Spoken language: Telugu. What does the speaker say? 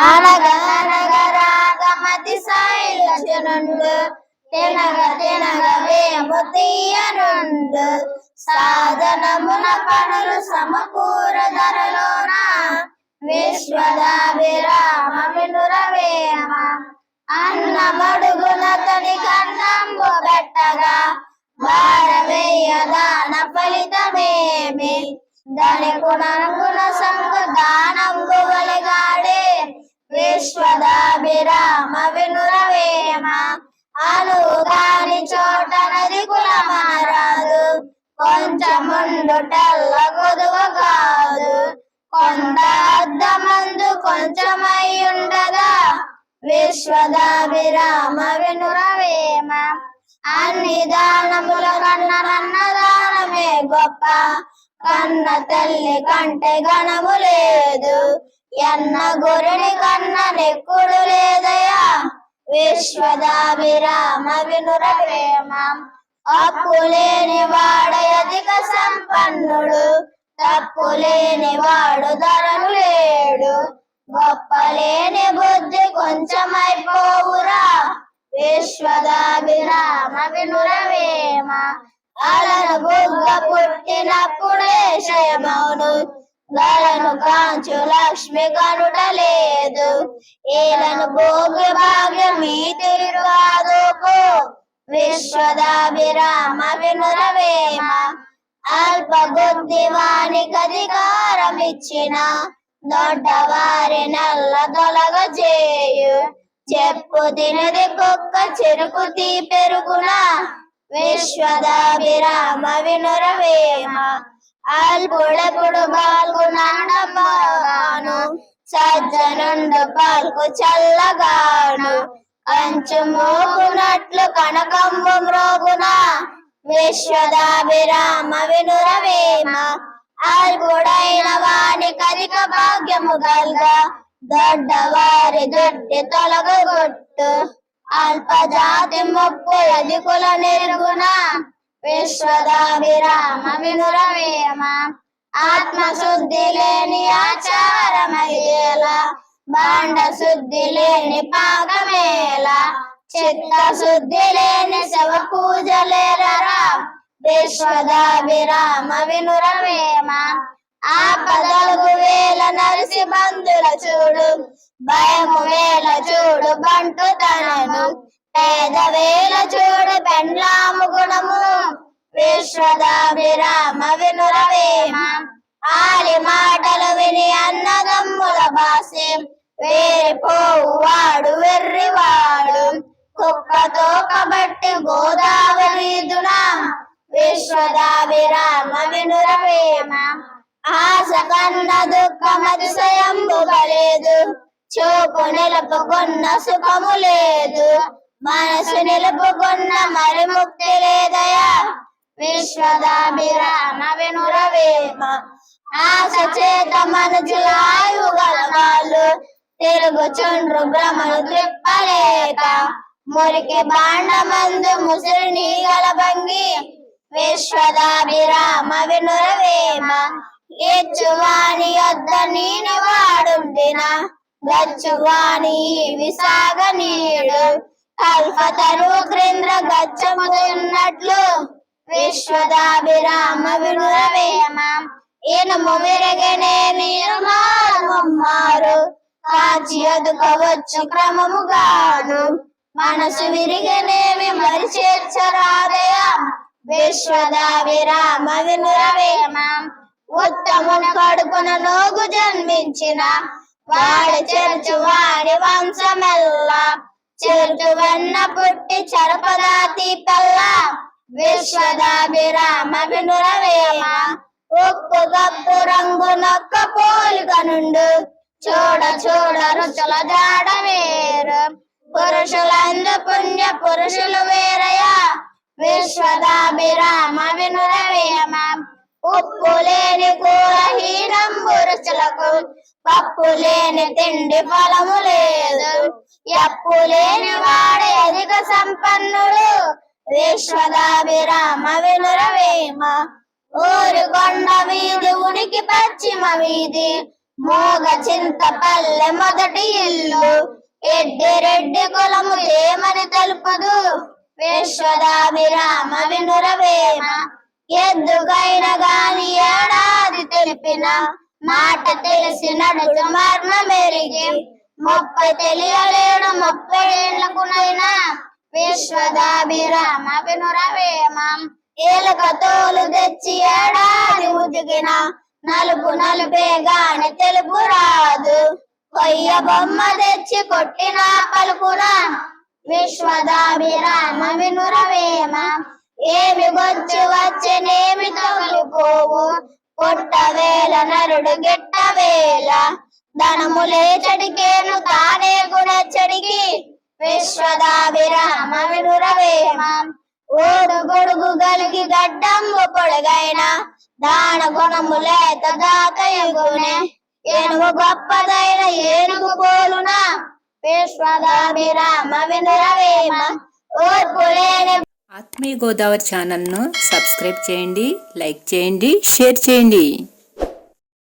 అనగనగ రాగమతి శైలజనుండు తినగ తినగ వేము తీయనుండు సాధనమున పనులు సమకూర ధరలోన? విశ్వదాభిరామ వినురవేమ అన్నమడుగునతని కన్నంబు పెట్టగా భారవేయదాన ఫలితమేమి? ధనికుననుకున సంగ దానంబు వలిగాడే విశ్వదాభిరామ వినురవేమ అనుగాని చోట నది కులమారాదు. కొంచెముండుటల్ల కొదువ కాదు. కొంత అద్దమందు కొంచెమయ్యుండగా విశ్వదాభిరామ వినురవేమ అన్ని దానముల కన్న నన్న దానమే గొప్ప. కన్న తల్లి కంటే గణము లేదు. ఎన్న గురుని కన్న నెక్కుడు లేదయా? విశ్వదాభిరామ లేని అప్పులేని వాడయధిక సంపన్నుడు. తప్పులేని వాడు ధరలు లేడు. గొప్పలేని బుద్ధి కొంచెమైపోవురా. విశ్వదాభిరామ వినురవేమ అలను బుగ్గ పుట్టినప్పుడే శయమౌను. గలను కాంచు లక్ష్మి కనుట లేదు ఏలను భోగి భాగ్యం మీ తిరుగాదుకు విశ్వదాభిరామ వినురవేమ అల్ప బుద్ధి వానికి అధికారం ఇచ్చిన దొడ్డవారి నల్ల తొలగ చేయు చెప్పు తినది కుక్క చెరుకు తీ పెరుగున. విశ్వదాభిరామ వినురవేమ అల్పుడెప్పుడు పాల్గొనడమాను సజ్జనుండు పాల్కు చల్లగాను. కంచు మోగునట్లు కనకంబు మ్రోగున విశ్వదాభిరామ వినురవేమ. అల్పుడైన వాని కరిక భాగ్యము గల్గ దొడ్డవారి దొడ్డి తొలగొట్టు అల్పజాతి ముప్పు అధికుల నిర్గుణ విశ్వదాభిరామ వినురవేమ ఆత్మశుద్ధి లేని ఆచారమయ్యేల బాండ శుద్ధి లేని పాకమేల చిత్త శుద్ధి లేని శవ పూజలేరా విశ్వదాభిరామ వినురవేమ ఆపదలకు వేల నరిసి బంధుల చూడు భయము వేల చూడు బంటు తనను పేద చూడు పెండ్లాము గుణము. విశ్వదాభిరామ వినురవేమ ఆలి మాటలు విని అన్నదమ్ముల భాష్యం. వేరిపోవు వాడు వెర్రివాడు. కుక్కతో కబట్టి గోదావరి దునా. విశ్వదాభిరామ వినురవేమ ఆశ కన్న దుఃఖమతిశయంబు స్వయంబు లేదు చూపు నిలుపుకున్న సుఖము లేదు. మనసు నిలుపుకున్న మరి ముక్తి లేదయా? విశ్వదాభిరామ వినురవేమ ఆశ చేత మనుషుల ఆయువు గలవాళ్ళు తిరుగుచుండ్రు భ్రమలు త్రిప్పలేక మురికి బాండమందు ముసిరి నీగల భంగి. విశ్వదాభిరామ వినురవేమ ఎచ్చువాని యొద్ద నీని వాడుండిన. గచ్చువాని విసాగ నీడు. కల్పతరు క్రింద్ర గచ్చమున్నట్లు విశ్వదాభిరామ వినురవేమ ఇనుము విరగనే మీరు మారు కాచి ఎదుకవచ్చు క్రమముగాను. మనసు విరిగనేమి మరి చేర్చరాదయా. విశ్వదాభిరామ వినురవేమాం ఉత్తమున కడుపున నోగు జన్మించిన. వాడి చెరుచు వాడి వంశమెల్లా. చెరుచువన్న పుట్టి చరపదాతి పల్ల. విశ్వదాభిరామ వినురవేమ. ఉప్పు గప్పు రంగు నొక్క పోలిక నుండు చూడ చూడ రుచుల జాడ వేరు. పురుషులందు పుణ్య పురుషులు వేరయా. విశ్వదాభిరామ వినురవేమ. ఉప్పు లేని కూర హీనం రుచులకు పప్పు లేని తిండి ఫలము లేదు. ఎప్పు లేని వాడే అధిక సంపన్నుడు. విశ్వదాభిరామ వినురవేమ ఊరు కొండ వీధి ఉనికి పశ్చిమ వీధి. మోగ చింతపల్లె మొదటి ఇల్లు. ఎడ్డి రెడ్డి కులము ఏమని తెలుపదు? విశ్వదాభిరామ వినురవేమ ఎద్దుగైన గాని ఏడాది తెలిపిన మాట తెలిసి నడుచు మర్మ మెరిగి ముప్పై తెలియలేడు ముప్పై ఏళ్ళకునైనా విశ్వదాభిరామ వినురవేమం. ఏలక తోలు తెచ్చి ఏడాది ఉతికిన. నలుపు నలుపే గాని తెలుపు రాదు. కొయ్య బొమ్మ తెచ్చి కొట్టిన పలుకున. విశ్వదాభిరామ వినురవేమ. ఏమి గొచ్చు వచ్చినేమి తగులుకోవు నరుడు గిట్ట వేళ. ధనములే చెడికేను తానే గుణచ్చడికి విశ్వదాభిరామ వినురవేమ ఓడు గొడుగు గలిగి గడ్డంబు పొడుగైన. దాన గుణములేత దాకయుగునే ఏనుగు గొప్పదైన ఏనుగు పోలున. విశ్వదాభిరామ వినురవేమ ఓర్పు లేని ఆత్మీయ గోదావరి ఛానల్ను సబ్స్క్రైబ్ చేయండి లైక్ చేయండి షేర్ చేయండి.